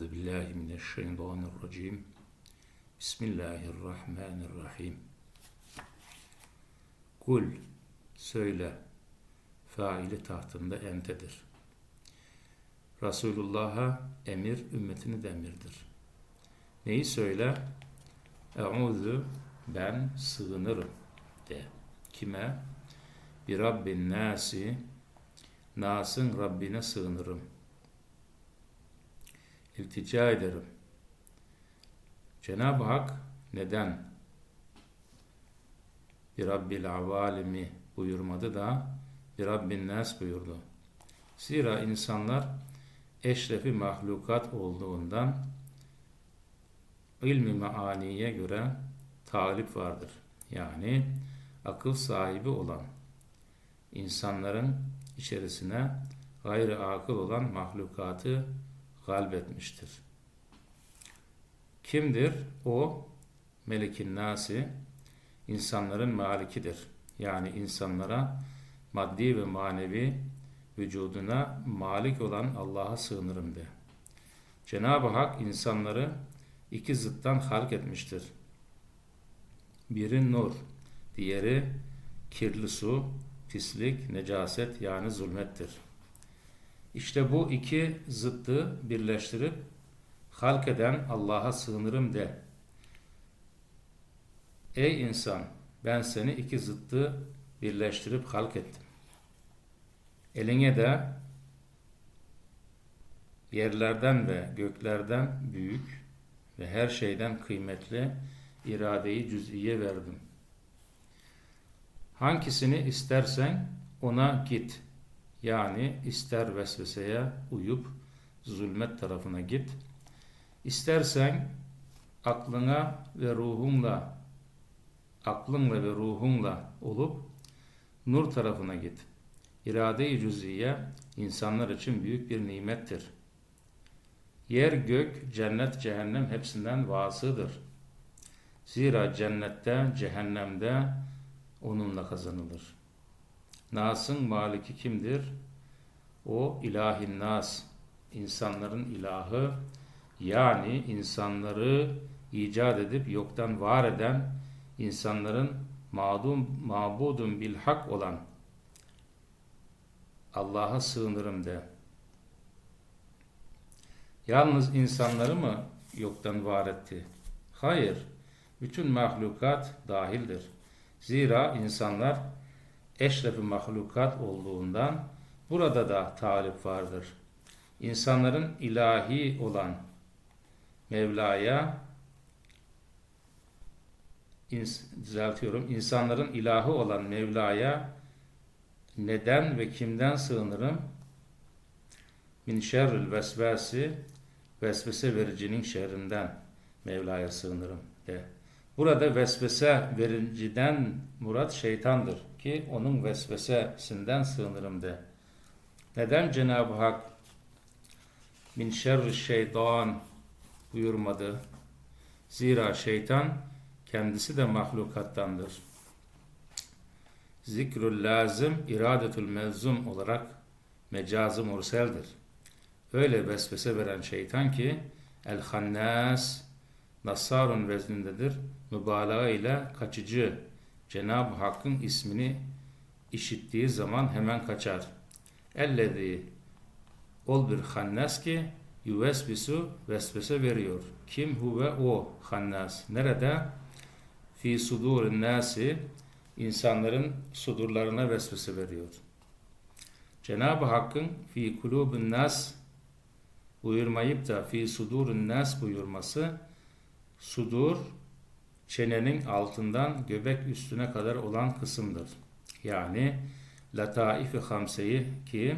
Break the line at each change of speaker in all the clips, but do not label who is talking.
Euzu billahi mineşşeytanirracim. Bismillahirrahmanirrahim. Kul söyle faili tahtında entedir. Resulullah'a emir ümmetini de emirdir. Neyi söyle? Euzu ben sığınırım de. Kime? Bir Rabbin nasi Nas'ın Rabbine sığınırım. İltica ederim. Cenab-ı Hak neden bir Rabbil avalimi buyurmadı da bir Rabbin nas buyurdu. Zira insanlar eşrefi mahlukat olduğundan ilmi maaniye göre talip vardır. Yani akıl sahibi olan insanların içerisine gayrı akıl olan mahlukatı galbetmiştir. Kimdir? O melekin nasi insanların malikidir. Yani insanlara maddi ve manevi vücuduna malik olan Allah'a sığınırım de. Cenab-ı Hak insanları iki zıttan halk etmiştir. Biri nur, diğeri kirli su, pislik, necaset yani zulmettir. İşte bu iki zıttı birleştirip halk eden Allah'a sığınırım de. Ey insan ben seni iki zıttı birleştirip halk ettim. Eline de yerlerden ve göklerden büyük ve her şeyden kıymetli iradeyi cüz'iye verdim. Hangisini istersen ona git. Yani ister vesveseye uyup zulmet tarafına git. İstersen aklına ve ruhunla aklınla ve ruhunla olup nur tarafına git. İrade-i cüziye insanlar için büyük bir nimettir. Yer, gök, cennet, cehennem hepsinden vasıdır. Zira cennette, cehennemde onunla kazanılır. Nas'ın maliki kimdir? O ilahin nas, insanların ilahı, yani insanları icat edip yoktan var eden, insanların mağdum, mabudun bil hak olan Allah'a sığınırım de. Yalnız insanları mı yoktan var etti? Hayır, bütün mahlukat dahildir. Zira insanlar eşrefi mahlukat olduğundan burada da talip vardır. İnsanların ilahi olan Mevla'ya düzeltiyorum. İnsanların ilahı olan Mevla'ya neden ve kimden sığınırım? Min şerril vesvesi vesvese vericinin şerrinden Mevla'ya sığınırım de. Burada vesvese vericiden murat şeytandır ki onun vesvesesinden sığınırım de. Neden Cenab-ı Hak min şerri şeytan buyurmadı? Zira şeytan kendisi de mahlukattandır. Zikrül lazım, iradetül mevzum olarak mecazı murseldir. Öyle vesvese veren şeytan ki el-hannas Nassarun veznindedir. Mübalağa ile kaçıcı Cenab-ı Hakk'ın ismini işittiği zaman hemen kaçar. Ellezi ol bir hannas ki yuvesvisu vesvese veriyor. Kim huve o hannas? Nerede? Fi sudurin nasi insanların sudurlarına vesvese veriyor. Cenab-ı Hakk'ın fi kulubun nas buyurmayıp da fi sudurun nas buyurması sudur çenenin altından göbek üstüne kadar olan kısımdır. Yani lataif-i hamseyi ki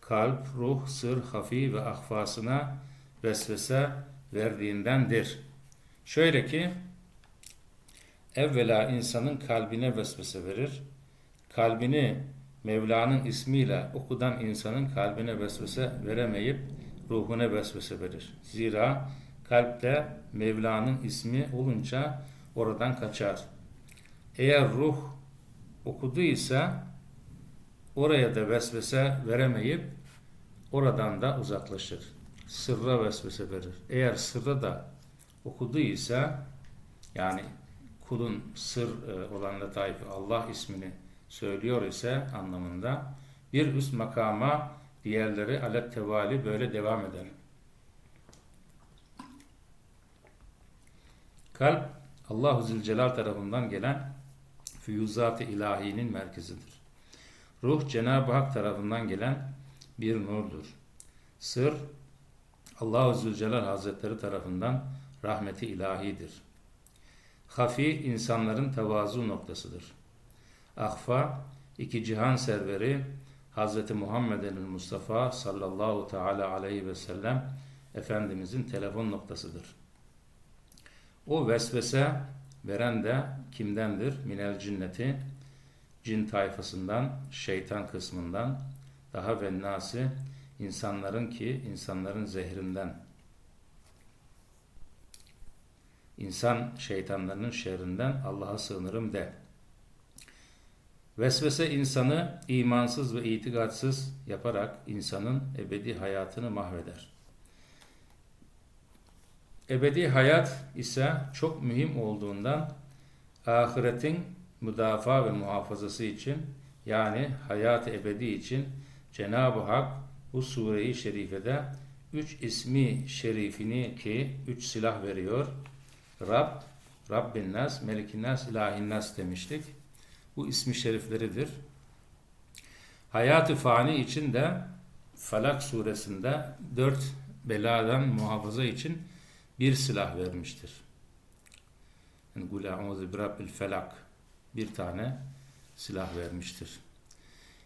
kalp, ruh, sır, hafi ve ahfasına vesvese verdiğindendir. Şöyle ki evvela insanın kalbine vesvese verir. Kalbini Mevla'nın ismiyle okudan insanın kalbine vesvese veremeyip ruhuna vesvese verir. Zira kalpte Mevla'nın ismi olunca oradan kaçar. Eğer ruh okuduysa oraya da vesvese veremeyip oradan da uzaklaşır. sırra vesvese verir. Eğer sırra da okuduysa yani kulun sır e, olan lataifi Allah ismini söylüyor ise anlamında bir üst makama diğerleri alet tevali böyle devam eder. Kalp Allahu Zülcelal tarafından gelen füyuzat-ı ilahinin merkezidir. Ruh Cenab-ı Hak tarafından gelen bir nurdur. Sır Allahu Zülcelal Hazretleri tarafından rahmeti ilahidir. Hafi insanların tevazu noktasıdır. Ahfa iki cihan serveri Hz. Muhammed'in Mustafa sallallahu teala aleyhi ve sellem Efendimizin telefon noktasıdır. O vesvese veren de kimdendir? Minel cinneti, cin tayfasından, şeytan kısmından, daha vennası, insanların ki insanların zehrinden, insan şeytanlarının şerrinden Allah'a sığınırım de. Vesvese insanı imansız ve itikatsız yaparak insanın ebedi hayatını mahveder. Ebedi hayat ise çok mühim olduğundan ahiretin müdafaa ve muhafazası için yani hayat ebedi için Cenab-ı Hak bu sureyi şerifede üç ismi şerifini ki üç silah veriyor. Rab, Rabbin Nas, Melikin Nas, İlahin Nas demiştik. Bu ismi şerifleridir. Hayat-ı fani için de Falak suresinde dört beladan muhafaza için bir silah vermiştir. Yani Kul a'udhu bi rabbil felak bir tane silah vermiştir.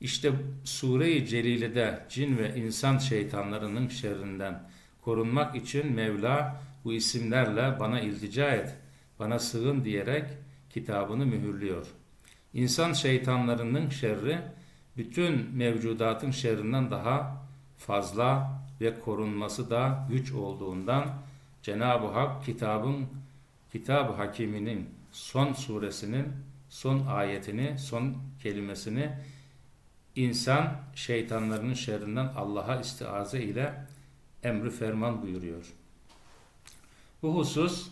İşte Sure-i Celile'de cin ve insan şeytanlarının şerrinden korunmak için Mevla bu isimlerle bana iltica et, bana sığın diyerek kitabını mühürlüyor. İnsan şeytanlarının şerri bütün mevcudatın şerrinden daha fazla ve korunması da güç olduğundan Cenab-ı Hak kitabın Kitab-ı Hakiminin son suresinin son ayetini, son kelimesini insan şeytanlarının şerrinden Allah'a istiaze ile emri ferman buyuruyor. Bu husus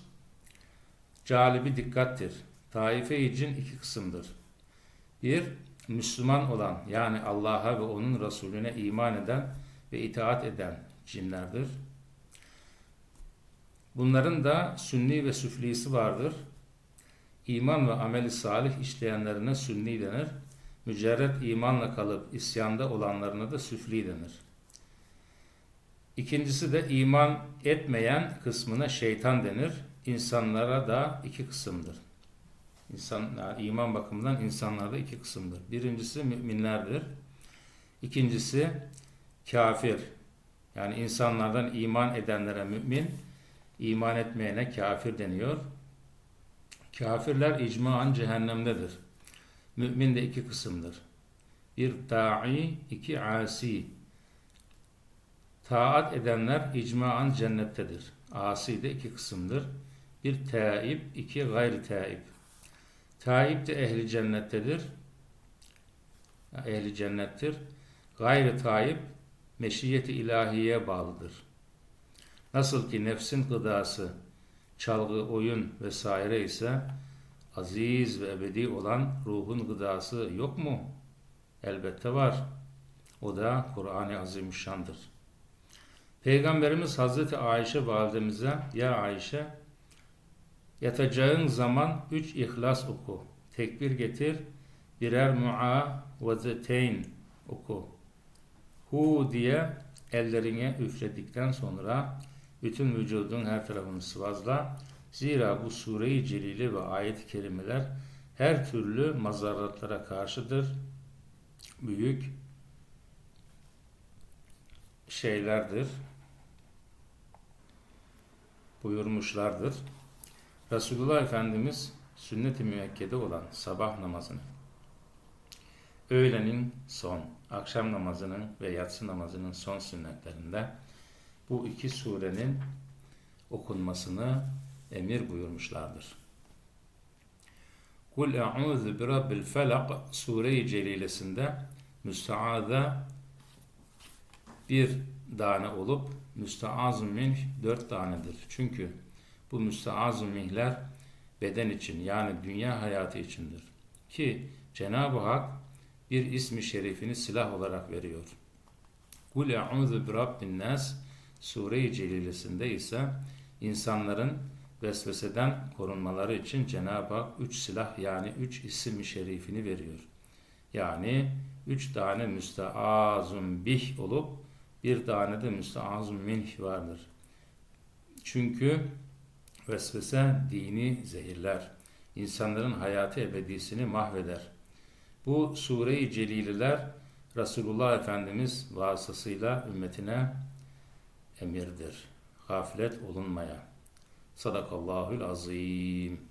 calibi dikkattir. Taife-i cin iki kısımdır. Bir, Müslüman olan yani Allah'a ve onun Resulüne iman eden ve itaat eden cinlerdir. Bunların da sünni ve süflisi vardır. İman ve ameli salih işleyenlerine sünni denir. Mücerret imanla kalıp isyanda olanlarına da süfli denir. İkincisi de iman etmeyen kısmına şeytan denir. İnsanlara da iki kısımdır. İnsan, iman bakımından insanlarda iki kısımdır. Birincisi müminlerdir. İkincisi kafir. Yani insanlardan iman edenlere mümin, iman etmeyene kafir deniyor. Kafirler icmaen cehennemdedir. Mümin de iki kısımdır. Bir da'i, iki asi. Taat edenler icmaen cennettedir. Asi de iki kısımdır. Bir taib, iki gayri taib. Taib de ehli cennettedir. Ehli cennettir. Gayri taib meşiyeti ilahiye bağlıdır. Nasıl ki nefsin gıdası, çalgı, oyun vesaire ise aziz ve ebedi olan ruhun gıdası yok mu? Elbette var. O da Kur'an-ı Azimüşşan'dır. Peygamberimiz Hazreti Ayşe validemize Ya Ayşe yatacağın zaman üç ihlas oku. Tekbir getir. Birer muavezeteyn oku. Hu diye ellerine üfledikten sonra bütün vücudun her tarafını sıvazla. Zira bu sure-i ve ayet-i kerimeler her türlü mazarratlara karşıdır. Büyük şeylerdir. Buyurmuşlardır. Resulullah Efendimiz sünnet-i müekkede olan sabah namazını, öğlenin son, akşam namazının ve yatsı namazının son sünnetlerinde bu iki surenin okunmasını emir buyurmuşlardır. Kul e'udhu bi rabbil felak sure-i celilesinde müstaaza bir tane olup müsteazun minh dört tanedir. Çünkü bu müsteazun mihler beden için yani dünya hayatı içindir. Ki Cenab-ı Hak bir ismi şerifini silah olarak veriyor. Kul e'udhu bi rabbin nas Sure-i Celilesinde ise insanların vesveseden korunmaları için Cenab-ı Hak üç silah yani üç isim şerifini veriyor. Yani üç tane müsteazun bih olup bir tane de müsteazun minh vardır. Çünkü vesvese dini zehirler. insanların hayatı ebedisini mahveder. Bu sure-i celileler Resulullah Efendimiz vasıtasıyla ümmetine emirdir. Gaflet olunmaya. Sadakallahül azim.